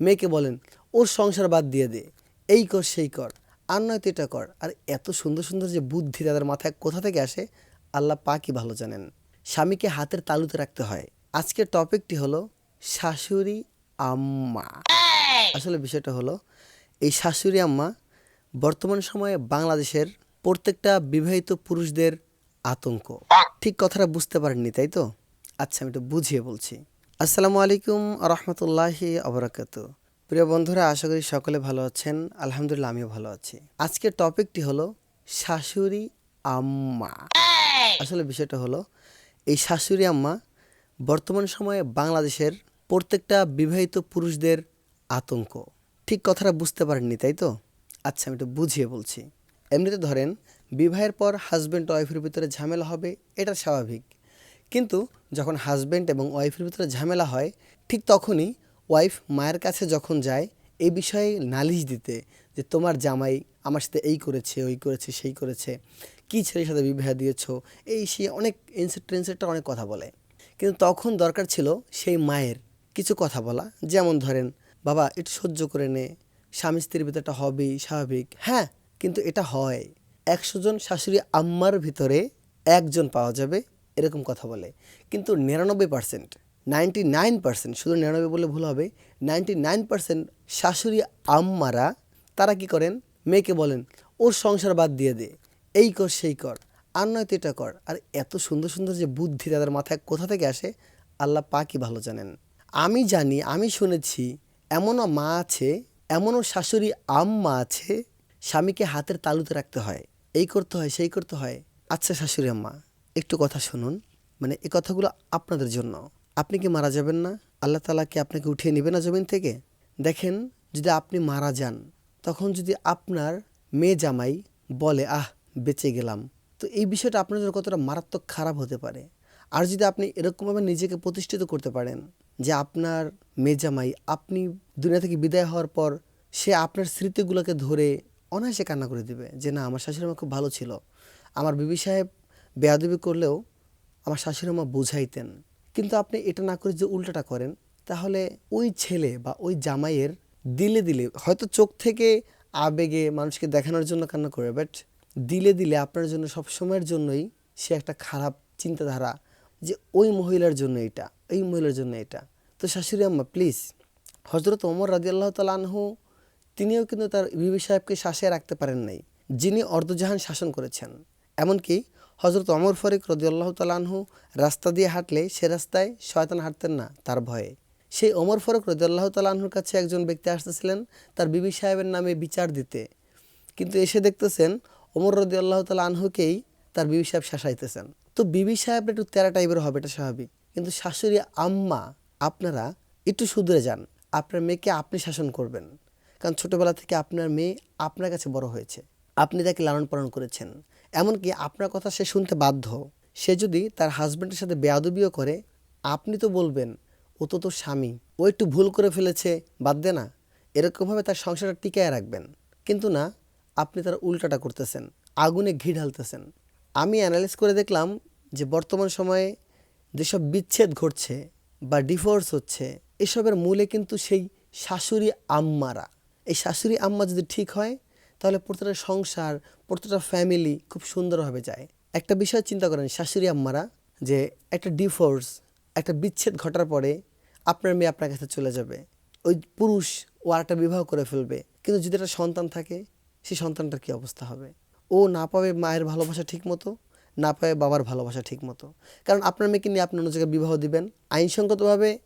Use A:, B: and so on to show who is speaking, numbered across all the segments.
A: মেয়েকে বলেন, ওর সংসার বাদ দিয়ে দে। এই কর, সেই কর। আর নয়তো এটা কর। আর এত সুন্দর সুন্দর যে বুদ্ধি তাদের মাথায় কোথা থেকে আসে, আল্লাহ পাকই ভালো জানেন। স্বামীকে হাতের তালুতে রাখতে হয়। আজকের টপিকটি হলো, শাশুড়ি আম্মা। আসলে বিষয়টা হলো, এই শাশুড়ি আম্মা বর্তমান সময়ে বাংলাদেশের প্রত্যেকটা বিবাহিত পুরুষদের আতঙ্ক। ঠিক কথাটা বুঝতে পারেননি, তাই তো? আচ্ছা আমি একটু বুঝিয়ে বলছি। আসসালামু আলাইকুম রহমতুল্লাহি আবরাকাত। প্রিয় বন্ধুরা, আশা করি সকলে ভালো আছেন। আলহামদুলিল্লাহ, আমিও ভালো আছি। আজকের টপিকটি হলো শাশুড়ি আম্মা। আসলে বিষয়টা হলো, এই শাশুড়ি আম্মা বর্তমান সময়ে বাংলাদেশের প্রত্যেকটা বিবাহিত পুরুষদের আতঙ্ক। ঠিক কথাটা বুঝতে পারেননি, তাই তো? আচ্ছা আমি একটু বুঝিয়ে বলছি। এমনিতে ধরেন, বিবাহের পর হাজব্যান্ড ওয়াইফের ভিতরে ঝামেলা হবে, এটা স্বাভাবিক। কিন্তু যখন হাজব্যান্ড এবং ওয়াইফের ভিতরে ঝামেলা হয়, ঠিক তখনই ওয়াইফ মায়ের কাছে যখন যায়, এই বিষয়ে নালিশ দিতে যে তোমার জামাই আমার সাথে এই করেছে, ওই করেছে, সেই করেছে, কী ছেলের সাথে বিবাহ দিয়েছ, এই সে অনেক ইনসেট্রেন্সেটটা অনেক কথা বলে। কিন্তু তখন দরকার ছিল সেই মায়ের কিছু কথা বলা, যেমন ধরেন, বাবা, একটু সহ্য করে নে, স্বামী স্ত্রীর ভিতরটা হবেই স্বাভাবিক। হ্যাঁ কিন্তু এটা হয়। একশো জন শাশুড়ি আম্মার ভিতরে একজন পাওয়া যাবে এরকম কথা বলে। কিন্তু নিরানব্বই পার্সেন্ট নাইনটি নাইন পার্সেন্ট শুধু নিরানব্বই বলে ভুল হবে নাইনটি নাইন পার্সেন্ট শাশুড়ি আম্মারা তারা কি করেন? মেয়েকে বলেন, ওর সংসার বাদ দিয়ে দে, এই কর, সেই কর, আর নয়তো এটা কর। আর এত সুন্দর সুন্দর যে বুদ্ধি তাদের মাথায় কোথা থেকে আসে? আল্লাহ পা কি ভালো জানেন। আমি জানি, আমি শুনেছি, এমনও মা আছে, এমনও শাশুড়ি আম্মা আছে, স্বামীকে হাতের তালুতে রাখতে হয়। এই করতে হয়, সেই করতে হয়। আচ্ছা শাশুড়ি আম্মা একটু কথা শুনুন। মানে এই কথাগুলো আপনাদের জন্য। আপনি কি মারা যাবেন না? আল্লাহ তালা কি আপনাকে উঠিয়ে নেবে না জমিন থেকে? দেখেন, যদি আপনি মারা যান, তখন যদি আপনার মেয়ে জামাই বলে, আহ, বেঁচে গেলাম। তো এই বিষয়টা আপনার জন্য কতটা মারাত্মক খারাপ হতে পারে। আর যদি আপনি এরকমভাবে নিজেকে প্রতিষ্ঠিত করতে পারেন যে আপনার মেয়ে জামাই, আপনি দুনিয়া থেকে বিদায় হওয়ার পর সে আপনার স্মৃতিগুলোকে ধরে অনায়াসে কান্না করে দিবে যে, না, আমার শাশুড়ি মা খুব ভালো ছিল। আমার বিবি সাহেব বেয়াদবি করলেও আমার শাশুড়ি মা বুঝাইতেন। কিন্তু আপনি এটা না করে যে উল্টাটা করেন, তাহলে ওই ছেলে বা ওই জামাইয়ের দিলে দিলে, হয়তো চোখ থেকে আবেগে মানুষকে দেখানোর জন্য কান্না করে বাট দিলে দিলে আপনার জন্য সব সময়ের জন্যই সে একটা খারাপ চিন্তাধারা যে ওই মহিলার জন্য এটা, এই মহিলার জন্য এটা। তো শাশুড়ি আম্মা প্লিজ হজরত ওমর রাজি আল্লাহ তালানহু তিনিও কিন্তু তার বিবি সাহেবকে শাসে রাখতে পারেন নাই, যিনি অর্ধজাহান শাসন করেছেন। এমনকি হজরত অমর ফরিক রদি আল্লাহ তালানহু রাস্তা দিয়ে হাঁটলে সে রাস্তায় শয়তান হাঁটতেন না তার ভয়ে। সেই অমর ফারুক রদি আল্লাহ তালাহুর কাছে একজন ব্যক্তি আসতেছিলেন, তার বিবি সাহেবের নামে বিচার দিতে। কিন্তু এসে দেখতেছেন অমর রদি আল্লাহ তালা আনহুকেই তার বিবি সাহেব শাসাইতেছেন। তো বিবি সাহেব একটু তেরা টাইপের হবে, এটা স্বাভাবিক। কিন্তু শাশুড়ি আম্মা, আপনারা একটু শুধরে যান, আপনার মেয়েকে আপনি শাসন করবেন। কারণ ছোটোবেলা থেকে আপনার মেয়ে আপনার কাছে বড় হয়েছে। আপনি তাকে লালন পালন করেছেন। এমনকি আপনার কথা সে শুনতে বাধ্য। সে যদি তার হাজব্যান্ডের সাথে বেয়াদবিও করে, আপনি তো বলবেন, ও তো তোর স্বামী। ও একটু ভুল করে ফেলেছে, বাদ দে না। এরকমভাবে তার সংসারটা টিকায় রাখবেন। কিন্তু না, আপনি তার উল্টাটা করতেছেন, আগুনে ঘি ঢালতেছেন। আমি অ্যানালাইজ করে দেখলাম যে বর্তমান সময়ে যেসব বিচ্ছেদ ঘটছে বা ডিভোর্স হচ্ছে, এসবের মূলে কিন্তু সেই শাশুড়ি আম্মারা। এই শাশুড়ি আম্মা যদি ঠিক হয় তাহলে প্রত্যেকটা সংসার, প্রত্যেকটা ফ্যামিলি খুব সুন্দরভাবে যায়। একটা বিষয় চিন্তা করেন, শাশুড়ি আম্মারা, যে একটা ডিভোর্স একটা বিচ্ছেদ ঘটার পরে আপনার মেয়ে আপনার কাছে চলে যাবে। ওই পুরুষ ও আরেকটা বিবাহ করে ফেলবে। কিন্তু যদি একটা সন্তান থাকে, সেই সন্তানটার কী অবস্থা হবে? ও না পাবে মায়ের ভালোবাসা ঠিক মতো না পাবে বাবার ভালোবাসা ঠিক মতো কারণ আপনার মেয়েকে নিয়ে আপনি অন্য জায়গায় বিবাহ দিবেন। আইনসঙ্গতভাবে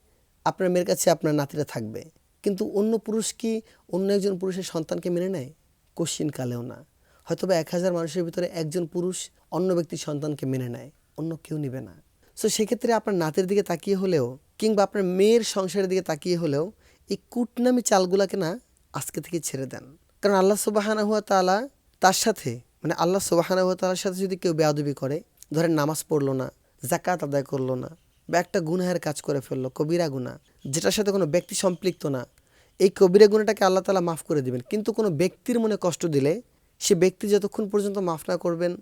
A: আপনার মেয়ের কাছে আপনার নাতিরা থাকবে। কিন্তু অন্য পুরুষ কি অন্য একজন পুরুষের সন্তানকে মেনে নেয়? কোশ্চিন কালেও না। হয়তো বা এক হাজার মানুষের ভিতরে একজন পুরুষ অন্য ব্যক্তির সন্তানকে মেনে নেয়, অন্য কেউ নিবে না। সো সেক্ষেত্রে আপনার নাতের দিকে তাকিয়ে হলেও কিংবা আপনার মেয়ের সংসারের দিকে তাকিয়ে হলেও এই কুটনামি চালগুলাকে না আজকে থেকে ছেড়ে দেন। কারণ আল্লাহ সুবাহানা হুয়া তালা তার সাথে মানে আল্লাহ সুবাহানা হুয়া তালার সাথে যদি কেউ বেয়াদবি করে, ধরেন নামাজ পড়ল না জাকাত আদায় করল না বা একটা গুনাহের কাজ করে ফেলল, কবিরা গুণা যেটার সাথে কোনো ব্যক্তি সম্পৃক্ত না এই কবিরা গুণাটাকে আল্লাহ তালা মাফ করে দিবেন। কিন্তু কোনো ব্যক্তির মনে কষ্ট দিলে সে ব্যক্তি যতক্ষণ পর্যন্ত মাফ না করবেন,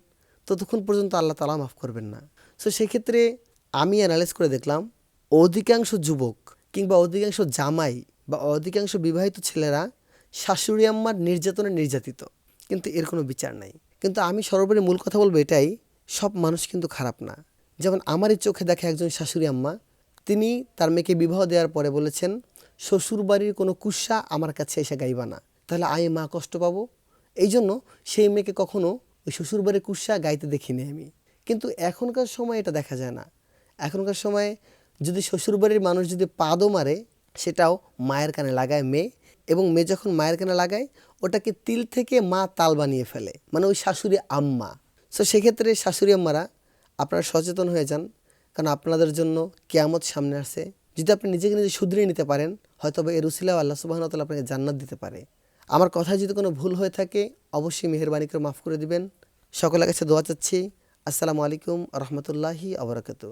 A: ততক্ষণ পর্যন্ত আল্লাহ তালা মাফ করবেন না। সো সেক্ষেত্রে আমি অ্যানালাইজ করে দেখলাম, অধিকাংশ যুবক কিংবা অধিকাংশ জামাই বা অধিকাংশ বিবাহিত ছেলেরা শাশুড়ি আম্মার নির্যাতনে নির্যাতিত। কিন্তু এর কোনো বিচার নাই। কিন্তু আমি সর্বোপরি মূল কথা বলব এটাই, সব মানুষ কিন্তু খারাপ না। যেমন আমারই চোখে দেখা একজন শাশুড়ি আম্মা, তিনি তার মেয়েকে বিবাহ দেওয়ার পরে বলেছেন শ্বশুর বাড়ির কোনো কুৎসা আমার কাছে এসে গাইবা না। তাহলে আমি মা কষ্ট পাবো? এই জন্য সেই মেয়েকে কখনো ওই শ্বশুরবাড়ির কুৎসা গাইতে দেখিনি আমি। কিন্তু এখনকার সময় এটা দেখা যায় না। এখনকার সময়ে যদি শ্বশুরবাড়ির মানুষ যদি পাদও মারে, সেটাও মায়ের কানে লাগায় মেয়ে এবং মেয়ে যখন মায়ের কানে লাগায়, ওটাকে তিল থেকে মা তাল বানিয়ে ফেলে মানে ওই শাশুড়ি আম্মা। সো সেক্ষেত্রে শাশুড়ি আম্মারা আপনারা সচেতন হয়ে যান, কারণ আপনাদের জন্য কেয়ামত সামনে আসে যদি আপনি নিজেকে নিজে শুধরিয়ে নিতে পারেন হয়তো বা এর উসিলাও আল্লাহ সুবাহন তালা আপনাকে জান্নাত দিতে পারে। আমার কথায় যদি কোনো ভুল হয়ে থাকে, অবশ্যই মেহরবানি করে মাফ করে দিবেন। সকলের কাছে দোয়া চাচ্ছি। আসসালামু আলাইকুম রহমতুল্লাহি আবরাকাতু